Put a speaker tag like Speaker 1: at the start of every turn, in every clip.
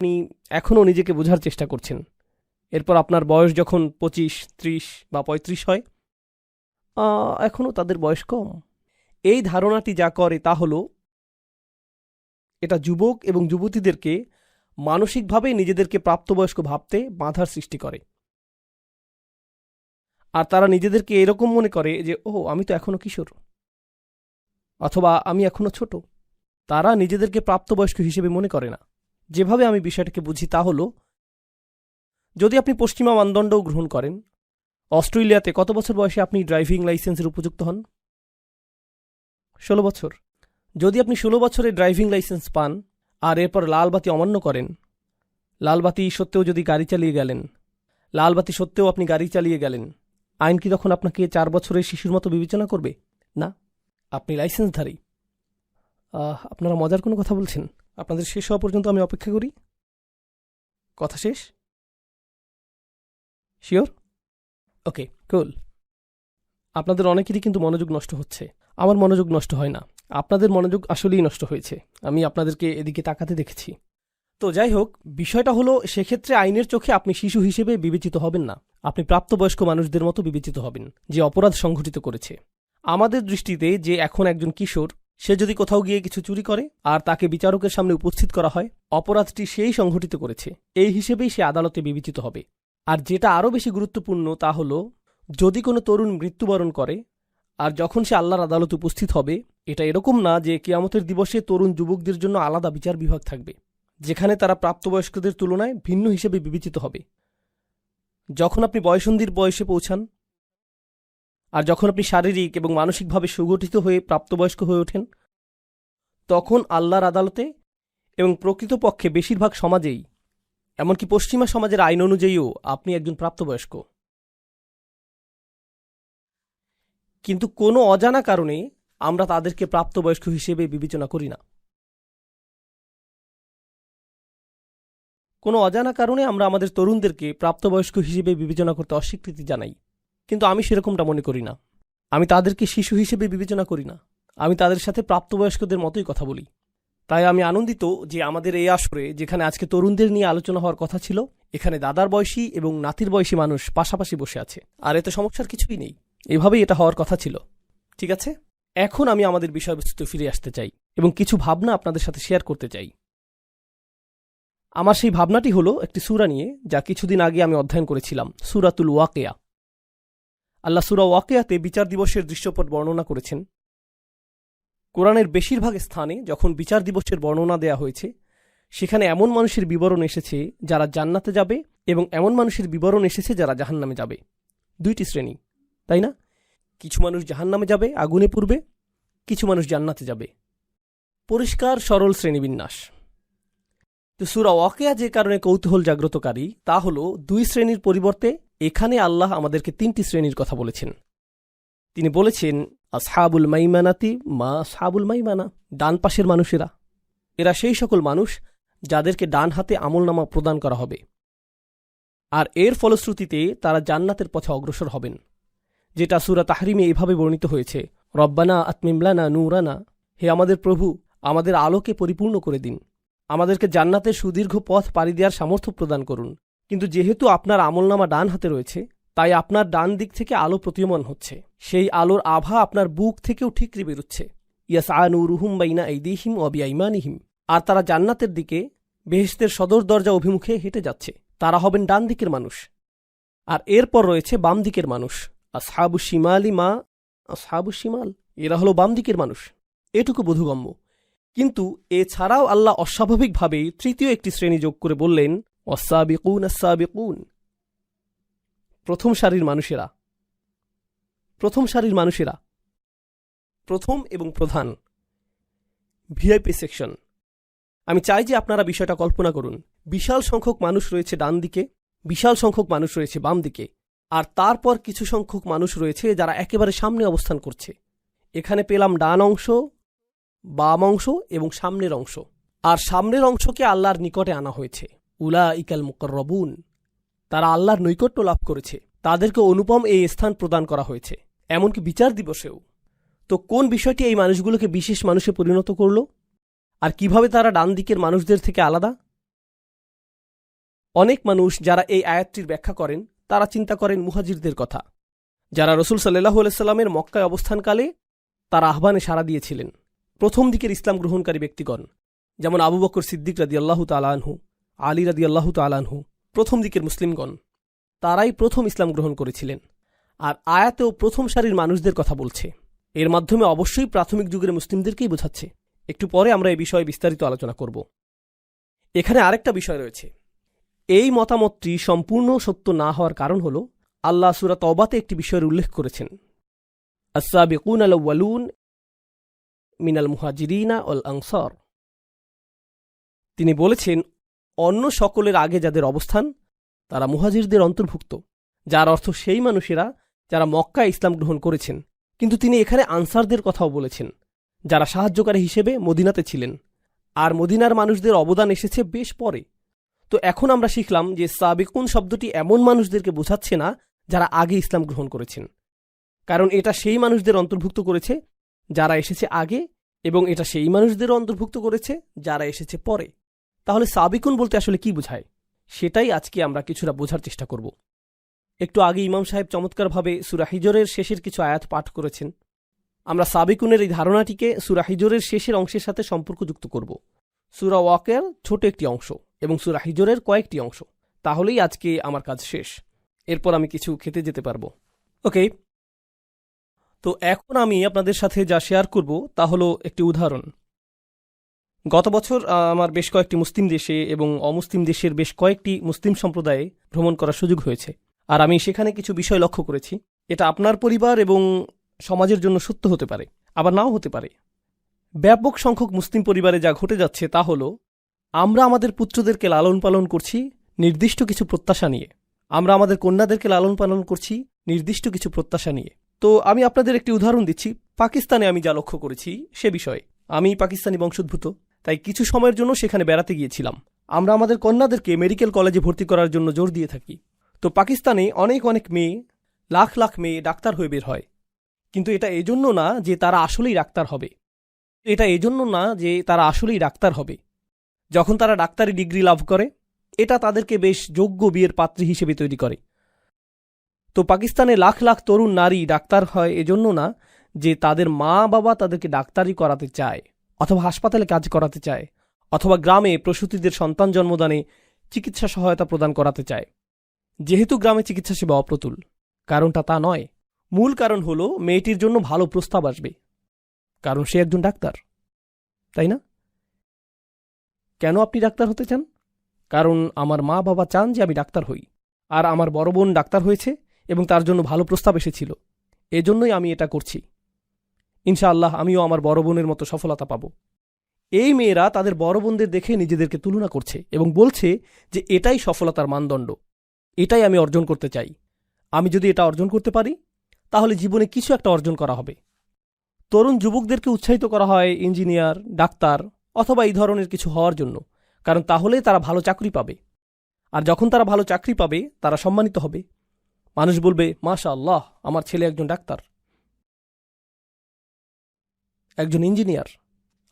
Speaker 1: আপনি এখনও নিজেকে বোঝার চেষ্টা করছেন। এরপর আপনার বয়স যখন পঁচিশ, ত্রিশ বা পঁয়ত্রিশ হয় এখনও তাদের বয়স কম। এই ধারণাটি যা করে তা হল, এটা যুবক এবং যুবতীদেরকে মানসিকভাবে নিজেদেরকে প্রাপ্তবয়স্ক ভাবতে বাধার সৃষ্টি করে। আর তারা নিজেদেরকে এরকম মনে করে যে ও আমি তো এখনও কিশোর। অথবা, আমি এখনও ছোট। তারা নিজেদেরকে প্রাপ্তবয়স্ক হিসেবে মনে করে না। যেভাবে আমি বিষয়টাকে বুঝি তা হল, যদি আপনি পশ্চিমা মানদণ্ডও গ্রহণ করেন, অস্ট্রেলিয়াতে কত বছর বয়সে আপনি ড্রাইভিং লাইসেন্সের উপযুক্ত হন? ষোলো বছর। যদি আপনি ষোলো বছরে ড্রাইভিং লাইসেন্স পান আর এরপর লালবাতি অমান্য করেন, লালবাতি সত্ত্বেও যদি গাড়ি চালিয়ে গেলেন, লালবাতি সত্ত্বেও আপনি গাড়ি চালিয়ে গেলেন, আইন কি তখন আপনাকে চার বছরের শিশুর মতো বিবেচনা করবে? না, আপনি লাইসেন্সধারী। আপনারা মজার কোনো কথা বলছেন? আপনাদের শেষ হওয়া পর্যন্ত আমি অপেক্ষা করি। কথা শেষ? শিওর ওকে কুল আপনাদের অনেকেরই কিন্তু মনোযোগ নষ্ট হচ্ছে। আমার মনোযোগ নষ্ট হয় না। আপনাদের মনোযোগ আসলেই নষ্ট হয়েছে। আমি আপনাদেরকে এদিকে তাকাতে দেখেছি। তো যাই হোক, বিষয়টা হলো, সেক্ষেত্রে আইনের চোখে আপনি শিশু হিসেবে বিবেচিত হবেন না। আপনি প্রাপ্তবয়স্ক মানুষদের মতো বিবেচিত হবেন, যে অপরাধ সংঘটিত করেছে। আমাদের দৃষ্টিতে যে এখন একজন কিশোর সে যদি কোথাও গিয়ে কিছু চুরি করে আর তাকে বিচারকের সামনে উপস্থিত করা হয়, অপরাধটি সেই সংঘটিত করেছে। এই হিসেবেই সে আদালতে বিবেচিত হবে। আর যেটা আরও বেশি গুরুত্বপূর্ণ তা হল, যদি কোনো তরুণ মৃত্যুবরণ করে আর যখন সে আল্লাহর আদালতে উপস্থিত হবে, এটা এরকম না যে কেয়ামতের দিবসে তরুণ যুবকদের জন্য আলাদা বিচার বিভাগ থাকবে, যেখানে তারা প্রাপ্তবয়স্কদের তুলনায় ভিন্ন হিসেবে বিবেচিত হবে। যখন আপনি বয়সন্ধির বয়সে পৌঁছান আর যখন আপনি শারীরিক এবং মানসিকভাবে সুগঠিত হয়ে প্রাপ্তবয়স্ক হয়ে ওঠেন, তখন আল্লাহর আদালতে এবং প্রকৃতপক্ষে বেশিরভাগ সমাজেই, এমনকি পশ্চিমা সমাজের আইন অনুযায়ীও আপনি একজন প্রাপ্তবয়স্ক। কিন্তু কোনো অজানা কারণে আমরা তাদেরকে প্রাপ্তবয়স্ক হিসেবে বিবেচনা করি না। কোনো অজানা কারণে আমরা আমাদের তরুণদেরকে প্রাপ্তবয়স্ক হিসেবে বিবেচনা করতে অস্বীকৃতি জানাই। কিন্তু আমি সেরকমটা মনে করি না। আমি তাদেরকে শিশু হিসেবে বিবেচনা করি না। আমি তাদের সাথে প্রাপ্তবয়স্কদের মতোই কথা বলি। তাই আমি আনন্দিত যে আমাদের এই আসরে, যেখানে আজকে তরুণদের নিয়ে আলোচনা হওয়ার কথা ছিল, এখানে দাদার বয়সী এবং নাতির বয়সী মানুষ পাশাপাশি বসে আছে। আর এতে সমস্যার কিছুই নেই। এভাবেই এটা হওয়ার কথা ছিল। ঠিক আছে? এখন আমি আমাদের বিষয়বস্তুতে ফিরে আসতে চাই এবং কিছু ভাবনা আপনাদের সাথে শেয়ার করতে চাই। আমার সেই ভাবনাটি হলো একটি সুরা নিয়ে, যা কিছুদিন আগে আমি অধ্যয়ন করেছিলাম, সুরাতুল ওয়াকেয়া। আল্লাহ সুরা ওয়াকেয়াতে বিচার দিবসের দৃশ্যপট বর্ণনা করেছেন। কোরআনের বেশিরভাগ স্থানে যখন বিচার দিবসের বর্ণনা দেয়া হয়েছে, সেখানে এমন মানুষের বিবরণ এসেছে যারা জান্নাতে যাবে এবং এমন মানুষের বিবরণ এসেছে যারা জাহান্নামে যাবে। দুইটি শ্রেণি, তাই না? কিছু মানুষ জাহান্নামে যাবে, আগুনে পূর্বে কিছু মানুষ জান্নাতে যাবে। পরিষ্কার, সরল শ্রেণীবিন্যাস। তো সুরা ওয়াকেয়া যে কারণে কৌতূহল জাগ্রতকারী, তা হল দুই শ্রেণির পরিবর্তে এখানে আল্লাহ আমাদেরকে তিনটি শ্রেণির কথা বলেছেন। তিনি বলেছেন, আসহাবুল মাইমানাতি মা সাবুল মাইমানা, ডান পাশের মানুষেরা। এরা সেই সকল মানুষ যাদেরকে ডান হাতে আমলনামা প্রদান করা হবে। আর এর ফলশ্রুতিতে তারা জান্নাতের পথে অগ্রসর হবেন, যেটা সুরা তাহরিমে এভাবে বর্ণিত হয়েছে, রব্বানা আতমিমলানা নূরানা, হে আমাদের প্রভু, আমাদের আলোকে পরিপূর্ণ করে দিন। আমাদেরকে জান্নাতের সুদীর্ঘ পথ পাড়ি দেওয়ার সামর্থ্য প্রদান করুন। কিন্তু যেহেতু আপনার আমলনামা ডান হাতে রয়েছে, তাই আপনার ডান দিক থেকে আলো প্রতীয়মান হচ্ছে। সেই আলোর আভা আপনার বুক থেকেও ঠিকরি বেরুচ্ছে। ইয়াস আনুরুহুম বাইনা এইদিহিম অবিআইমানিহিম আর তারা জান্নাতের দিকে বেহেস্তের সদর দরজা অভিমুখে হেঁটে যাচ্ছে। তারা হবেন ডান দিকের মানুষ। আর এরপর রয়েছে বাম দিকের মানুষ। আসহাবু শিমালি মা, আসহাবু শিমাল, এরা হলো বাম দিকের মানুষ। এটুকু বোধগম্য। কিন্তু এছাড়াও আল্লাহ অস্বাভাবিকভাবেই তৃতীয় একটি শ্রেণি যোগ করে বললেন অসাবিকুন আসাবিকুন প্রথম সারির মানুষেরা। প্রথম সারির মানুষেরা। প্রথম এবং প্রধান। VIP section. আমি চাই যে আপনারা বিষয়টা কল্পনা করুন। বিশাল সংখ্যক মানুষ রয়েছে ডান দিকে, বিশাল সংখ্যক মানুষ রয়েছে বাম দিকে, আর তারপর কিছু সংখ্যক মানুষ রয়েছে যারা একেবারে সামনে অবস্থান করছে। এখানে পেলাম ডান অংশ, বাম অংশ এবং সামনের অংশ। আর সামনের অংশকে আল্লাহর নিকটে আনা হয়েছে। উলা ইকাল মুকরবুন তারা আল্লাহর নৈকট্য লাভ করেছে। তাদেরকে অনুপম এই স্থান প্রদান করা হয়েছে। এমনকি বিচার দিবসেও। তো কোন বিষয়টি এই মানুষগুলোকে বিশেষ মানুষে পরিণত করল? আর কীভাবে তারা ডান দিকের মানুষদের থেকে আলাদা? অনেক মানুষ যারা এই আয়াতটির ব্যাখ্যা করেন, তারা চিন্তা করেন মুহাজিরদের কথা। যারা রসুল সাল্লাহ সাল্লামের মক্কায় অবস্থানকালে তার আহ্বানে সাড়া দিয়েছিলেন। প্রথম দিকের ইসলাম গ্রহণকারী ব্যক্তিগণ, যেমন আবু বকর সিদ্দিক রাদি আল্লাহ তালানহু আলী রাদি আল্লাহ তালানহু প্রথম দিকের মুসলিমগণ, তারাই প্রথম ইসলাম গ্রহণ করেছিলেন। আর আয়াতেও প্রথম সারির মানুষদের কথা বলছে। এর মাধ্যমে অবশ্যই প্রাথমিক যুগের মুসলিমদেরকেই বোঝাচ্ছে। একটু পরে আমরা এই বিষয়ে বিস্তারিত আলোচনা করব। এখানে আরেকটা বিষয় রয়েছে। এই মতামতটি সম্পূর্ণ সত্য না হওয়ার কারণ হল, আল্লাহ সুরা তবাতে একটি বিষয়ের উল্লেখ করেছেন। আসাবিকুন আল ওয়ালুন মিনাল মুহাজিরিনা অল আনসার। তিনি বলেছেন অন্য সকলের আগে যাদের অবস্থান, তারা মুহাজিরদের অন্তর্ভুক্ত, যার অর্থ সেই মানুষেরা যারা মক্কা ইসলাম গ্রহণ করেছেন। কিন্তু তিনি এখানে আনসারদের কথাও বলেছেন, যারা সাহায্যকারী হিসেবে মদিনাতে ছিলেন। আর মদিনার মানুষদের অবদান এসেছে বেশ পরে। তো এখন আমরা শিখলাম যে সাবিকুন শব্দটি এমন মানুষদেরকে বোঝাচ্ছে না যারা আগে ইসলাম গ্রহণ করেছেন। কারণ এটা সেই মানুষদের অন্তর্ভুক্ত করেছে যারা এসেছে আগে, এবং এটা সেই মানুষদেরও অন্তর্ভুক্ত করেছে যারা এসেছে পরে। তাহলে সাবিকুন বলতে আসলে কি বোঝায়? সেটাই আজকে আমরা কিছুটা বোঝার চেষ্টা করব। একটু আগে ইমাম সাহেব চমৎকারভাবে সুরা হিজরের শেষের কিছু আয়াত পাঠ করেছেন। আমরা সাবিকুনের এই ধারণাটিকে সুরা হিজরের শেষের অংশের সাথে সম্পর্কযুক্ত করব। সুরা ওয়াকের ছোট একটি অংশ এবং সুরা হিজরের কয়েকটি অংশ। তাহলেই আজকে আমার কাজ শেষ। এরপর আমি কিছু খেতে যেতে পারব। ওকে তো এখন আমি আপনাদের সাথে যা শেয়ার করব তা হলো একটি উদাহরণ। গত বছর আমার বেশ কয়েকটি মুসলিম দেশে এবং অমুসলিম দেশের বেশ কয়েকটি মুসলিম সম্প্রদায়ে ভ্রমণ করার সুযোগ হয়েছে। আর আমি সেখানে কিছু বিষয় লক্ষ্য করেছি। এটা আপনার পরিবার এবং সমাজের জন্য সত্য হতে পারে, আবার নাও হতে পারে। ব্যাপক সংখ্যক মুসলিম পরিবারে যা ঘটে যাচ্ছে তা হল, আমরা আমাদের পুত্রদেরকে লালন পালন করছি নির্দিষ্ট কিছু প্রত্যাশা নিয়ে। আমরা আমাদের কন্যাদেরকে লালন পালন করছি নির্দিষ্ট কিছু প্রত্যাশা নিয়ে। তো আমি আপনাদের একটি উদাহরণ দিচ্ছি। পাকিস্তানে আমি যা লক্ষ্য করেছি সে বিষয়ে। আমি পাকিস্তানি বংশোদ্ভূত। তাই কিছু সময়ের জন্য সেখানে বেড়াতে গিয়েছিলাম। আমরা আমাদের কন্যাদেরকে মেডিকেল কলেজে ভর্তি করার জন্য জোর দিয়ে থাকি। তো পাকিস্তানে অনেক অনেক মেয়ে, লাখ লাখ মেয়ে ডাক্তার হয়ে বের হয়। কিন্তু এটা এজন্য না যে তারা আসলেই ডাক্তার হবে। এটা এজন্য না যে তারা আসলেই ডাক্তার হবে। যখন তারা ডাক্তারি ডিগ্রি লাভ করে, এটা তাদেরকে বেশ যোগ্য বিয়ের পাত্রী হিসেবে তৈরি করে। তো পাকিস্তানে লাখ লাখ তরুণ নারী ডাক্তার হয় এজন্য না যে তাদের মা বাবা তাদেরকে ডাক্তারি করাতে চায়। অথবা হাসপাতালে কাজ করাতে চায়, অথবা গ্রামে প্রসূতিদের সন্তান জন্মদানে চিকিৎসা সহায়তা প্রদান করাতে চায়। যেহেতু গ্রামে চিকিৎসা সেবা অপ্রতুল, কারণটা তা নয়। মূল কারণ হল মেয়েটির জন্য ভালো প্রস্তাব আসবে। কারণ সে একজন ডাক্তার, তাই না? কেন আপনি ডাক্তার হতে চান? কারণ আমার মা বাবা চান যে আমি ডাক্তার হই, আর আমার বড় বোন ডাক্তার হয়েছে এবং তার জন্য ভালো প্রস্তাব এসেছিল। এজন্যই আমি এটা করছি। ইনশাআল্লাহ আমিও আমার বড় বোনের মতো সফলতা পাব। এই মেয়েরা তাদের বড় বোনদের দেখে নিজেদেরকে তুলনা করছে এবং বলছে যে এটাই সফলতার মানদণ্ড। এটাই আমি অর্জন করতে চাই। আমি যদি এটা অর্জন করতে পারি, তাহলে জীবনে কিছু একটা অর্জন করা হবে। তরুণ যুবকদেরকে উৎসাহিত করা হয় ইঞ্জিনিয়ার, ডাক্তার অথবা এই ধরনের কিছু হওয়ার জন্য, কারণ তাহলে তারা ভালো চাকরি পাবে। আর যখন তারা ভালো চাকরি পাবে, তারা সম্মানিত হবে। মানুষ বলবে মাশা আল্লাহ আমার ছেলে একজন ডাক্তার। একজন ইঞ্জিনিয়ার।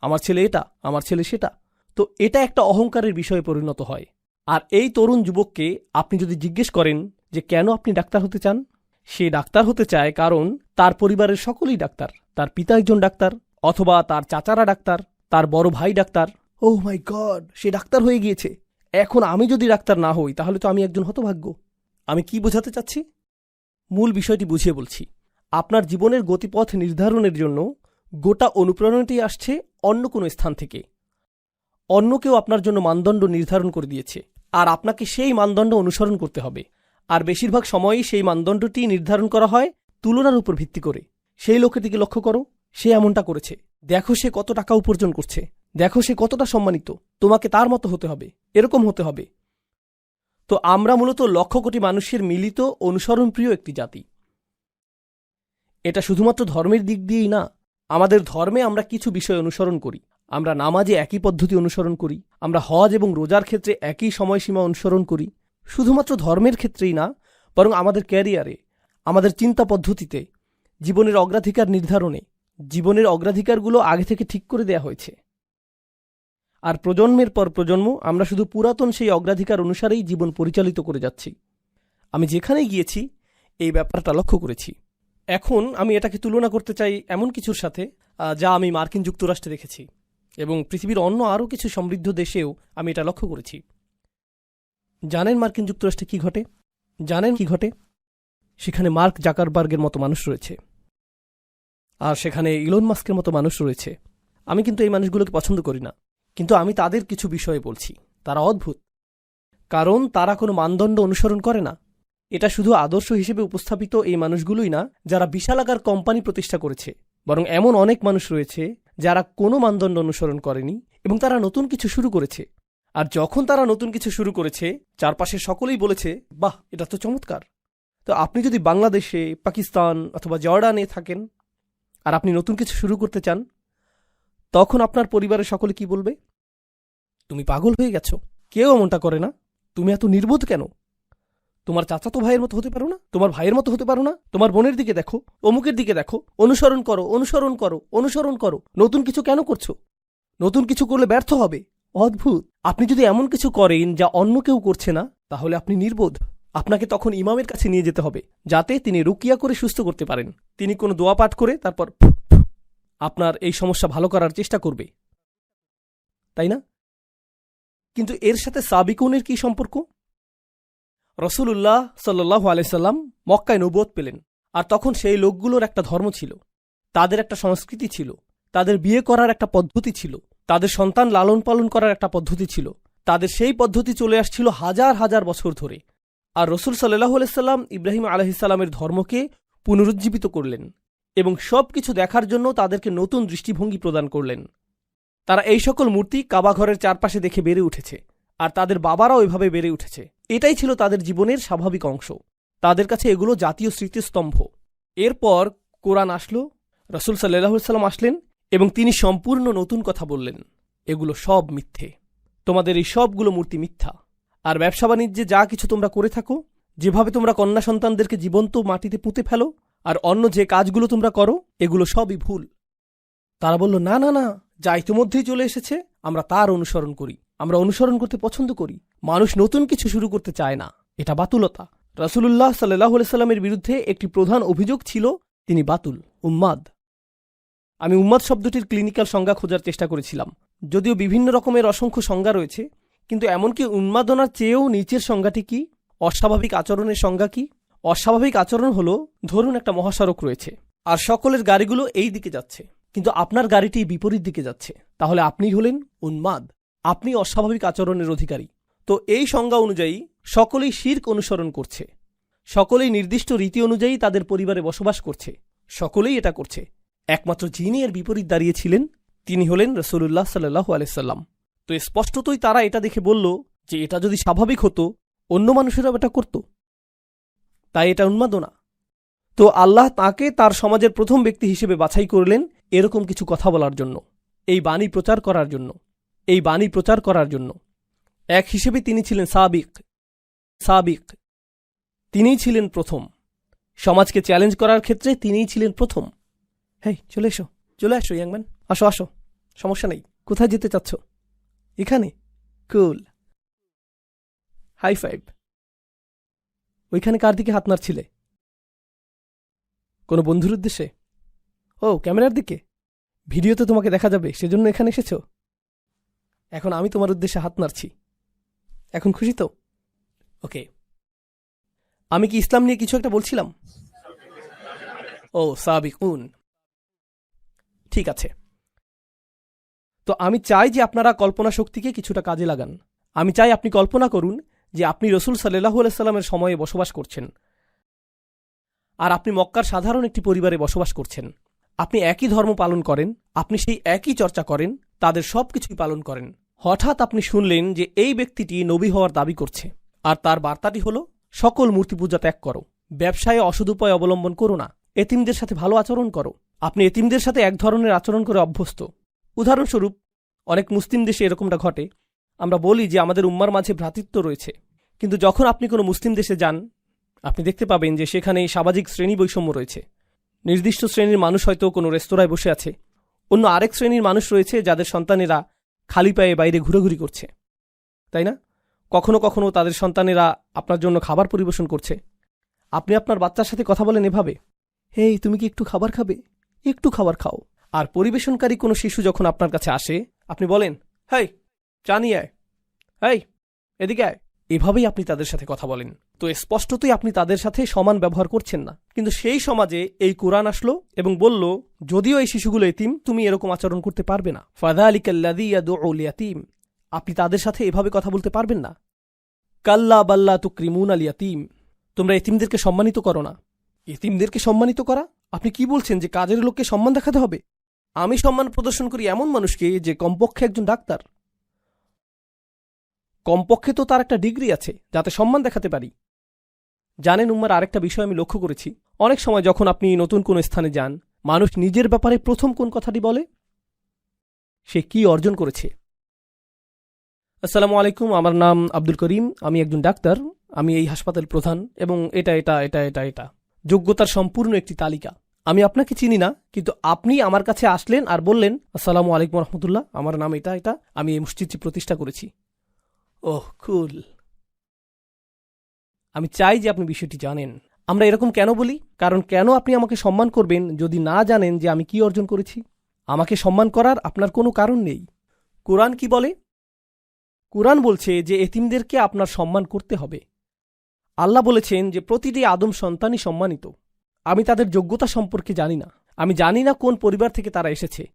Speaker 1: আমার ছেলে এটা, আমার ছেলে সেটা। তো এটা একটা অহংকারের বিষয়ে পরিণত হয়। আর এই তরুণ যুবককে আপনি যদি জিজ্ঞেস করেন যে কেন আপনি ডাক্তার হতে চান, সে ডাক্তার হতে চায় কারণ তার পরিবারের সকলেই ডাক্তার। তার পিতা একজন ডাক্তার অথবা তার চাচারা ডাক্তার, তার বড় ভাই ডাক্তার। ও মাই গড, সে ডাক্তার হয়ে গিয়েছে। এখন আমি যদি ডাক্তার না হই, তাহলে তো আমি একজন হতভাগ্য। আমি কি বোঝাতে চাচ্ছি? মূল বিষয়টি বুঝিয়ে বলছি। আপনার জীবনের গতিপথ নির্ধারণের জন্য গোটা অনুপ্রেরণাটি আসছে অন্য কোনো স্থান থেকে। অন্য কেউ আপনার জন্য মানদণ্ড নির্ধারণ করে দিয়েছে, আর আপনাকে সেই মানদণ্ড অনুসরণ করতে হবে। আর বেশিরভাগ সময়ই সেই মানদণ্ডটি নির্ধারণ করা হয় তুলনার উপর ভিত্তি করে। সেই লোকের দিকে লক্ষ্য করো, সে এমনটা করেছে। দেখো সে কত টাকা উপার্জন করছে, দেখো সে কতটা সম্মানিত, তোমাকে তার মতো হতে হবে, এরকম হতে হবে। তো আমরা মূলত লক্ষ কোটি মানুষের মিলিত, অনুসরণপ্রিয় একটি জাতি। এটা শুধুমাত্র ধর্মের দিক দিয়েই না আমাদের ধর্মে আমরা কিছু বিষয় অনুসরণ করি। আমরা নামাজে একই পদ্ধতি অনুসরণ করি। আমরা হজ এবং রোজার ক্ষেত্রে একই সময়সীমা অনুসরণ করি। শুধুমাত্র ধর্মের ক্ষেত্রেই না, বরং আমাদের ক্যারিয়ারে, আমাদের চিন্তা পদ্ধতিতে, জীবনের অগ্রাধিকার নির্ধারণে, জীবনের অগ্রাধিকারগুলো আগে থেকে ঠিক করে দেয়া হয়েছে। আর প্রজন্মের পর প্রজন্ম, আমরা শুধু পুরাতন সেই অগ্রাধিকার অনুসারেই জীবন পরিচালিত করে যাচ্ছি। আমি যেখানেই গিয়েছি, এই ব্যাপারটা লক্ষ্য করেছি। এখন আমি এটাকে তুলনা করতে চাই এমন কিছুর সাথে যা আমি মার্কিন যুক্তরাষ্ট্রে দেখেছি এবং পৃথিবীর অন্য আরও কিছু সমৃদ্ধ দেশেও আমি এটা লক্ষ্য করেছি। জানেন মার্কিন যুক্তরাষ্ট্রে কি ঘটে? জানেন কি ঘটে? সেখানে মার্ক জাকারবার্গের মতো মানুষ রয়েছে। আর সেখানে ইলন মাস্কের মতো মানুষ রয়েছে। আমি কিন্তু এই মানুষগুলোকে পছন্দ করি না। কিন্তু আমি তাদের কিছু বিষয়ে বলছি। তারা অদ্ভুত। কারণ তারা কোনো মানদণ্ড অনুসরণ করে না। এটা শুধু আদর্শ হিসেবে উপস্থাপিত এই মানুষগুলোই না, যারা বিশালাকার কোম্পানি প্রতিষ্ঠা করেছে, বরং এমন অনেক মানুষ রয়েছে যারা কোনো মানদণ্ড অনুসরণ করেনি এবং তারা নতুন কিছু শুরু করেছে। আর যখন তারা নতুন কিছু শুরু করেছে, চারপাশে সকলেই বলেছে, বাহ, এটা তো চমৎকার। তো আপনি যদি বাংলাদেশে, পাকিস্তান অথবা জর্ডানে থাকেন আর আপনি নতুন কিছু শুরু করতে চান, তখন আপনার পরিবারের সকলে কি বলবে? তুমি পাগল হয়ে গেছো। কেউ এমনটা করে না। তুমি এত নির্বোধ কেন? তোমার চাচাতো ভাইয়ের মতো হতে পারো না? তোমার ভাইয়ের মতো হতে পারো না? তোমার বোনের দিকে দেখো, অমুকের দিকে দেখো, অনুসরণ করো অনুসরণ করো অনুসরণ করো। নতুন কিছু কেন করছ? নতুন কিছু করলে ব্যর্থ হবে? অদ্ভুত। আপনি যদি এমন কিছু করেন যা অন্য কেউ করছে না, তাহলে আপনি নির্বোধ। আপনাকে তখন ইমামের কাছে নিয়ে যেতে হবে, যাতে তিনি রুকিয়া করে সুস্থ করতে পারেন। তিনি কোনো দোয়া পাঠ করে তারপর আপনার এই সমস্যা ভালো করার চেষ্টা করবে। তাই না? কিন্তু এর সাথে সাবিকুনের কি সম্পর্ক? রসুল্লাহ সাল্লাহ আলাইসাল্লাম মক্কায় নবুয়ত পেলেন। আর তখন সেই লোকগুলোর একটা ধর্ম ছিল। তাদের একটা সংস্কৃতি ছিল। তাদের বিয়ে করার একটা পদ্ধতি ছিল। তাদের সন্তান লালন পালন করার একটা পদ্ধতি ছিল। তাদের সেই পদ্ধতি চলে আসছিল হাজার হাজার বছর ধরে। আর রসুল সাল্লাহ আলাইসাল্লাম ইব্রাহিম আলহিসাল্লামের ধর্মকে পুনরুজ্জীবিত করলেন এবং সব কিছু দেখার জন্য তাদেরকে নতুন দৃষ্টিভঙ্গি প্রদান করলেন। তারা এই সকল মূর্তি কাবাঘরের চারপাশে দেখে বেড়ে উঠেছে। আর তাদের বাবারাও এভাবে বেড়ে উঠেছে। এটাই ছিল তাদের জীবনের স্বাভাবিক অংশ। তাদের কাছে এগুলো জাতীয় স্মৃতিস্তম্ভ। এরপর কোরআন আসলো, রসুল সাল্লাহ সাল্লাম আসলেন এবং তিনি সম্পূর্ণ নতুন কথা বললেন। এগুলো সব মিথ্যে। তোমাদের এই সবগুলো মূর্তি মিথ্যা। আর ব্যবসা বাণিজ্যে যা কিছু তোমরা করে থাকো, যেভাবে তোমরা কন্যা সন্তানদেরকে জীবন্ত মাটিতে পুঁতে ফেলো, আর অন্য যে কাজগুলো তোমরা করো, এগুলো সবই ভুল। তারা বলল, না না না, যা ইতিমধ্যেই চলে এসেছে, আমরা তার অনুসরণ করি। আমরা অনুসরণ করতে পছন্দ করি। মানুষ নতুন কিছু শুরু করতে চায় না। এটা বাতুলতা। রাসুলুল্লাহ সাল্লাহ সাল্লামের বিরুদ্ধে একটি প্রধান অভিযোগ ছিল, তিনি বাতুল, উম্মাদ। আমি উম্মাদ শব্দটির ক্লিনিক্যাল সংজ্ঞা খোঁজার চেষ্টা করেছিলাম। যদিও বিভিন্ন রকমের অসংখ্য সংজ্ঞা রয়েছে, কিন্তু এমনকি উন্মাদনার চেয়েও নিচের সংজ্ঞাটি কি? অস্বাভাবিক আচরণের সংজ্ঞা কি? অস্বাভাবিক আচরণ হলো, ধরুন একটা মহাসড়ক রয়েছে, আর সকলের গাড়িগুলো এই দিকে যাচ্ছে, কিন্তু আপনার গাড়িটি বিপরীত দিকে যাচ্ছে। তাহলে আপনি হলেন উন্মাদ। আপনি অস্বাভাবিক আচরণের অধিকারী। তো এই সংজ্ঞা অনুযায়ী সকলেই শির্ক অনুসরণ করছে। সকলেই নির্দিষ্ট রীতি অনুযায়ী তাদের পরিবারে বসবাস করছে। সকলেই এটা করছে। একমাত্র যিনি এর বিপরীত দাঁড়িয়েছিলেন তিনি হলেন রসুল্লাহ সাল্লাহ আলাইসাল্লাম তো স্পষ্টতই তারা এটা দেখে বলল যে এটা যদি স্বাভাবিক হতো, অন্য মানুষেরাও এটা করত। তাই এটা উন্মাদনা। তো আল্লাহ তাকে তার সমাজের প্রথম ব্যক্তি হিসেবে বাছাই করলেন এরকম কিছু কথা বলার জন্য, এই বাণী প্রচার করার জন্য। এই বাণী প্রচার করার জন্য। এক হিসেবে তিনি ছিলেন সাবিক। সাবিক। তিনিই ছিলেন প্রথম। সমাজকে চ্যালেঞ্জ করার ক্ষেত্রে তিনিই ছিলেন প্রথম। হেই, চলে এসো, চলে আসো ইয়াংম্যান আসো আসো। সমস্যা নেই। কোথায় যেতে চাচ্ছ? এখানে। কুল। High five. ওইখানে কার দিকে হাত নাড়ছিলে? কোনো বন্ধুর উদ্দেশ্যে? ও, ক্যামেরার দিকে? ভিডিওতে তোমাকে দেখা যাবে, সেজন্য এখানে এসেছ? এখন আমি তোমার উদ্দেশ্যে হাত নাড়ছি। এখন খুশি তো? ওকে। আমি কি ইসলাম নিয়ে কিছু একটা বলছিলাম? ও সাবিক উন ঠিক আছে। তো আমি চাই যে আপনারা কল্পনা শক্তিকে কিছুটা কাজে লাগান। আমি চাই আপনি কল্পনা করুন যে আপনি রসুল সাল্লাহ সাল্লামের সময়ে বসবাস করছেন। আর আপনি মক্কার সাধারণ একটি পরিবারে বসবাস করছেন। আপনি একই ধর্ম পালন করেন, আপনি সেই একই চর্চা করেন তাদের সব কিছুই পালন করেন। হঠাৎ আপনি শুনলেন যে এই ব্যক্তিটি নবী হওয়ার দাবি করছে। আর তার বার্তাটি হল, সকল মূর্তি পূজা ত্যাগ করো। ব্যবসায় অসদুপায় অবলম্বন করো না। এতিমদের সাথে ভালো আচরণ করো। আপনি এতিমদের সাথে এক ধরনের আচরণ করে অভ্যস্ত। উদাহরণস্বরূপ, অনেক মুসলিম দেশে এরকমটা ঘটে। আমরা বলি যে আমাদের উম্মার মাঝে ভ্রাতৃত্ব রয়েছে। কিন্তু যখন আপনি কোনো মুসলিম দেশে যান, আপনি দেখতে পাবেন যে সেখানে সামাজিক শ্রেণি বৈষম্য রয়েছে। নির্দিষ্ট শ্রেণির মানুষ হয়তো কোনো রেস্তোরাঁয় বসে আছে। অন্য আরেক শ্রেণির মানুষ রয়েছে যাদের সন্তানেরা খালি পায়ে বাইরে ঘুরেঘুরি করছে। তাই না? কখনো কখনো তাদের সন্তানেরা আপনার জন্য খাবার পরিবেশন করছে। আপনি আপনার বাচ্চার সাথে কথা বলেন এভাবে, হেই, তুমি কি একটু খাবার খাবে? একটু খাবার খাও। আর পরিবেশনকারী কোনো শিশু যখন আপনার কাছে আসে, আপনি বলেন, হেই, চা নিয়ে আয়। হেই, এদিকে আয়। এভাবেই আপনি তাদের সাথে কথা বলেন। তো স্পষ্টতই আপনি তাদের সাথে সমান ব্যবহার করছেন না। কিন্তু সেই সমাজে এই কোরআন আসলো এবং বলল, যদিও এই শিশুগুলো এতিম, তুমি এরকম আচরণ করতে পারবে না। ফাদা আলী কাল্লাদি ইয়াতিম আপনি তাদের সাথে এভাবে কথা বলতে পারবেন না। কাল্লা বাল্লা তু ক্রিমুন আল ইয়াতিম তোমরা এতিমদেরকে সম্মানিত করো না। এতিমদেরকে সম্মানিত করা? আপনি কি বলছেন যে কাজের লোককে সম্মান দেখাতে হবে? আমি সম্মান প্রদর্শন করি এমন মানুষকে যে কমপক্ষে একজন ডাক্তার। কমপক্ষে তো তার একটা ডিগ্রি আছে, যাতে সম্মান দেখাতে পারি। জানেন উম্মার, আরেকটা বিষয় আমি লক্ষ্য করেছি। অনেক সময় যখন আপনি নতুন কোনো স্থানে যান, মানুষ নিজের ব্যাপারে প্রথম কোন কথাটি বলে? সে কি অর্জন করেছে? আসসালামু আলাইকুম, আমার নাম আব্দুল করিম, আমি একজন ডাক্তার, আমি এই হাসপাতাল প্রধান, এবং এটা এটা এটা এটা এটা। যোগ্যতার সম্পূর্ণ একটি তালিকা। আমি আপনাকে চিনি না, কিন্তু আপনি আমার কাছে আসলেন আর বললেন, আসসালামু আলাইকুম রহমতুল্লাহ, আমার নাম এটা এটা, আমি এই মসজিদটি প্রতিষ্ঠা করেছি। ওহ, কুল। আমি চাই যে আপনি বিষয়টি জানেন। আমরা এরকম কেন বলি? কারণ কেন আপনি আমাকে সম্মান করবেন যদি না জানেন যে আমি কি অর্জন করেছি? আমাকে সম্মান করার আপনার কোনো কারণ নেই। কোরআন কি বলে? কোরআন বলছে যে এতিমদেরকে আপনার সম্মান করতে হবে। আল্লাহ বলেছেন যে প্রতিটি আদম সন্তানই সম্মানিত। আমি তাদের যোগ্যতা সম্পর্কে জানি না। আমি জানি না কোন পরিবার থেকে তারা এসেছে।